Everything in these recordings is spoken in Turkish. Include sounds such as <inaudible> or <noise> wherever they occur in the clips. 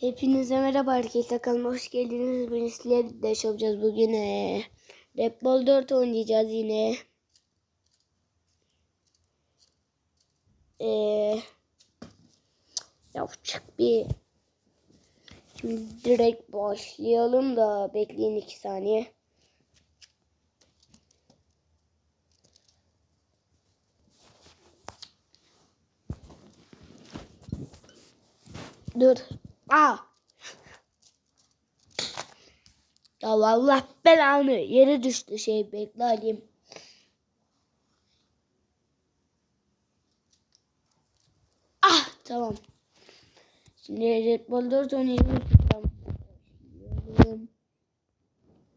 Hepinize merhaba arkadaşlar kanalıma hoş geldiniz. Bugün sizlerle de yapacağız bugün. Ee, Red Bull 4 oynayacağız yine. Ee, yapacak bir Şimdi direkt başlayalım da bekleyin 2 saniye. Dur. Aa. Ya Allah belanı yere düştü şey bekle alayım. Ah tamam. Şimdi Red Bull 4 oynayalım.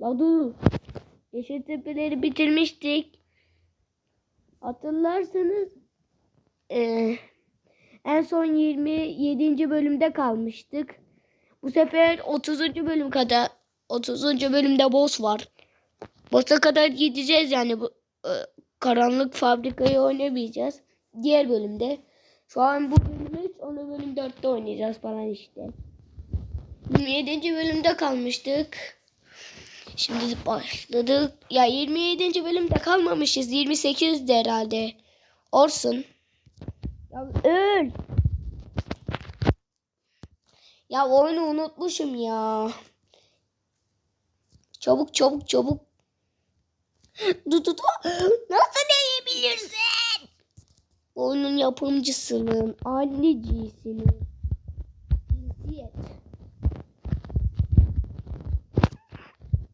La dur. Yeşil tepeleri bitirmiştik. Hatırlarsanız eee en son 27. bölümde kalmıştık. Bu sefer 30. bölüm kadar 30. bölümde boss var. Boss'a kadar gideceğiz yani bu e, karanlık fabrikayı oynamayacağız. Diğer bölümde. Şu an bu bölüm 3, onu bölüm 4'te oynayacağız falan işte. 27. bölümde kalmıştık. Şimdi başladık. Ya 27. bölümde kalmamışız. 28'de herhalde. Olsun. Ya öl. Ya oyunu unutmuşum ya. Çabuk çabuk çabuk. Dur dur dur. Nasıl diyebilirsin? Oyunun yapımcısının annecisinin cinsiyet.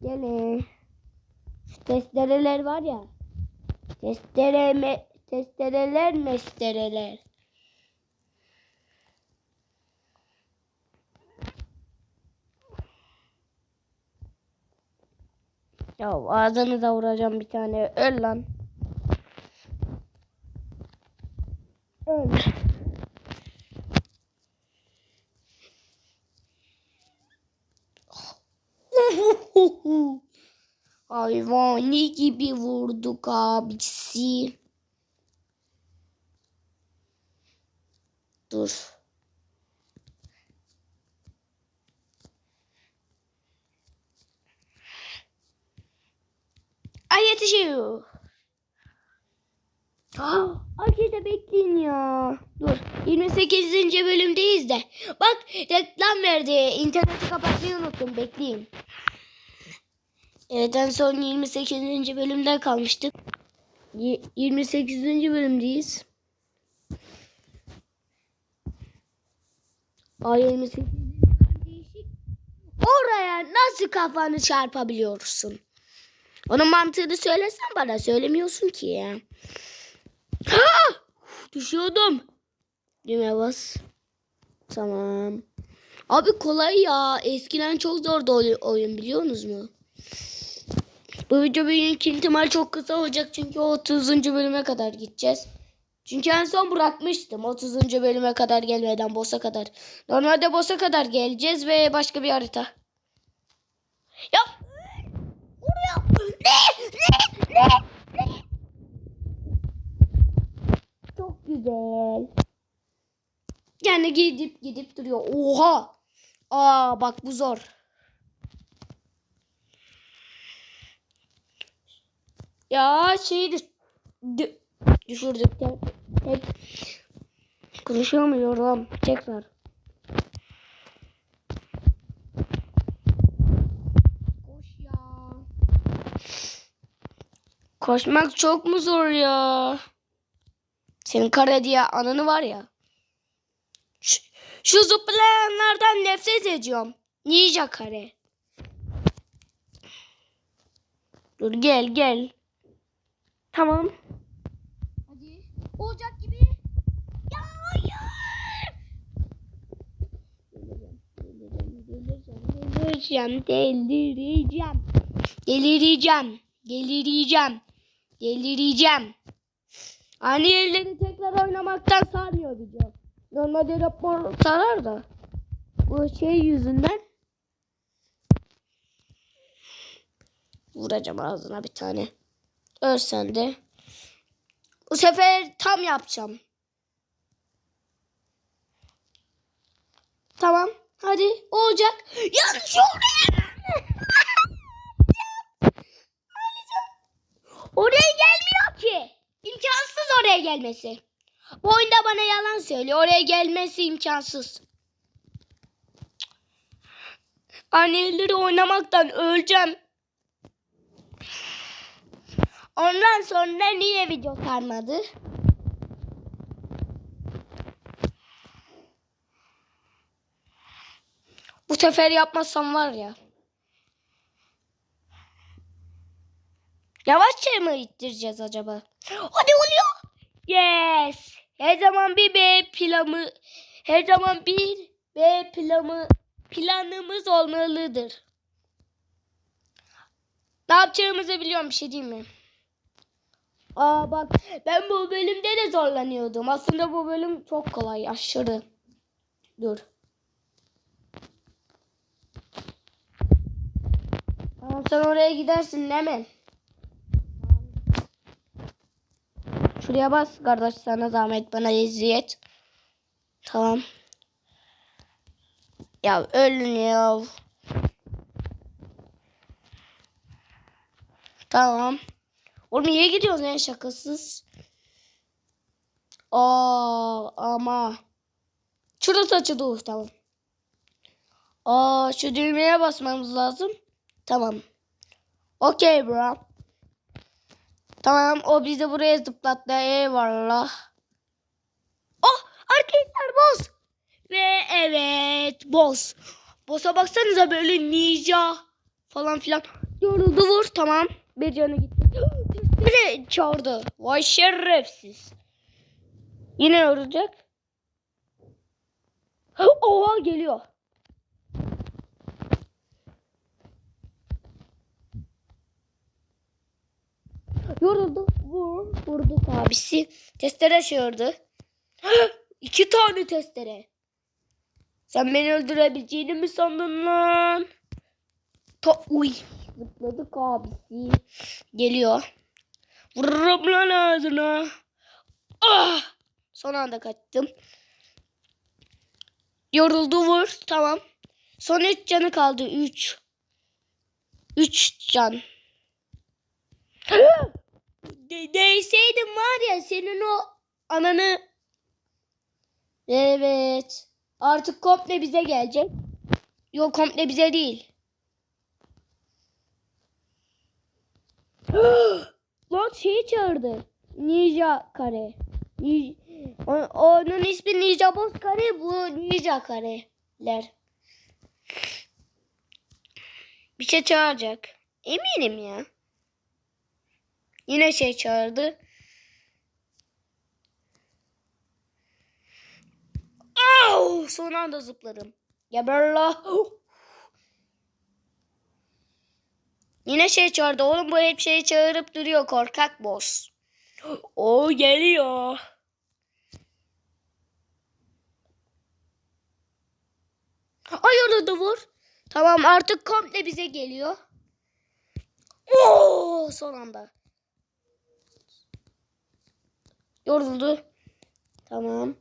Gene. Şu testereler var ya. Testere me, testereler mestereler. Ya ağzınıza vuracağım bir tane. Öl lan. Öl. <laughs> Hayvani gibi vurduk abisi. Dur. Yetişiyor. <gasps> Arkadaşlar bekleyin ya. Dur. 28. bölümdeyiz de. Bak reklam verdi. İnterneti kapatmayı unuttum. Bekleyin. Evet en son 28. bölümde kalmıştık. Y- 28. bölümdeyiz. Ay 28. bölüm değişik. Oraya nasıl kafanı çarpabiliyorsun? Onun mantığını söylesen bana söylemiyorsun ki ya. Ha! Düşüyordum. Düğme bas. Tamam. Abi kolay ya. Eskiden çok zordu oy- oyun biliyorsunuz mu? Bu video büyük ihtimal çok kısa olacak çünkü o 30. bölüme kadar gideceğiz. Çünkü en son bırakmıştım 30. bölüme kadar gelmeden boss'a kadar. Normalde boss'a kadar geleceğiz ve başka bir harita. Ya Vuruyor. Çok güzel. Yani gidip gidip duruyor. Oha. Aa bak bu zor. Ya dü- düşürdük. Tek konuşamıyorum. Tekrar. Koş ya. Koşmak çok mu zor ya? Senin kara diye ananı var ya. Şu, şu zıplayanlardan nefret ediyorum. Ninja kare. Dur gel gel. Tamam. Hadi. Olacak gibi. Ya hayır. Delireceğim, delireceğim, delireceğim. Delireceğim, delireceğim, delireceğim. Aynı yerleri tekrar oynamaktan sarmıyor video. Normalde rapor sarar da. Bu şey yüzünden. Vuracağım ağzına bir tane. Ölsen de. Bu sefer tam yapacağım. Tamam. Hadi olacak. Yanlış oraya. oraya gelmiyor ki. İmkansız oraya gelmesi. Bu oyunda bana yalan söylüyor. Oraya gelmesi imkansız. Anneleri oynamaktan öleceğim. Ondan sonra niye video sarmadı? Bu sefer yapmazsam var ya. Yavaşça mı ittireceğiz acaba? Hadi oluyor. Yes. Her zaman bir B planı her zaman bir B planı planımız olmalıdır. Ne yapacağımızı biliyorum bir şey değil mi? Aa bak ben bu bölümde de zorlanıyordum. Aslında bu bölüm çok kolay aşırı. Dur. Tamam sen oraya gidersin değil Şuraya bas kardeş sana zahmet bana eziyet. Tamam. Ya ölün ya. Tamam. Oğlum niye gidiyoruz ya şakasız? Aa ama. Şurası açıldı. Tamam. Aa şu düğmeye basmamız lazım. Tamam. Okey bro. Tamam o bizi buraya zıplattı. Eyvallah. Oh arkadaşlar boss. Ve evet boss. Boss'a baksanıza böyle ninja falan filan. Yoruldu vur tamam. Bir canı gitti. <gasps> Biri çağırdı. Vay şerefsiz. Yine yorulacak. <gasps> Oha geliyor. Yoruldu. Vur. Vurduk abisi. Testere çağırdı. İki tane testere. Sen beni öldürebileceğini mi sandın lan? Ta uy. Zıpladık abisi. Geliyor. Vururum lan ağzına. Ah! Son anda kaçtım. Yoruldu vur. Tamam. Son üç canı kaldı. Üç. Üç can. De değseydim var ya senin o ananı. Evet. Artık komple bize gelecek. Yok komple bize değil. <gasps> Lan şeyi çağırdı. Ninja kare. Ni- o- onun ismi Ninja Boss kare. Bu Ninja kareler. Bir şey çağıracak. Eminim ya. Yine şey çağırdı. Au! Son anda zıpladım. Geber la. Yine şey çağırdı. Oğlum bu hep şey çağırıp duruyor korkak boss. <gasps> O geliyor. Ay onu da vur. Tamam artık komple bize geliyor. Oo, son anda. Yoruldu. Tamam.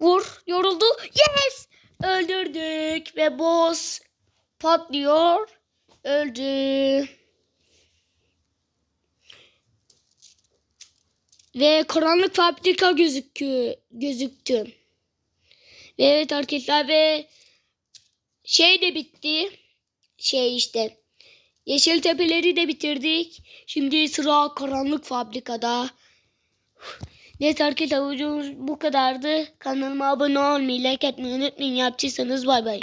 Vur. Yoruldu. Yes. Öldürdük. Ve boss patlıyor. Öldü. Ve karanlık fabrika gözükü, gözüktü. Ve evet arkadaşlar ve şey de bitti. Şey işte. Yeşil tepeleri de bitirdik. Şimdi sıra karanlık fabrikada. Evet arkadaşlar videomuz bu kadardı. Kanalıma abone olmayı, like etmeyi unutmayın. Yaptıysanız bay bay.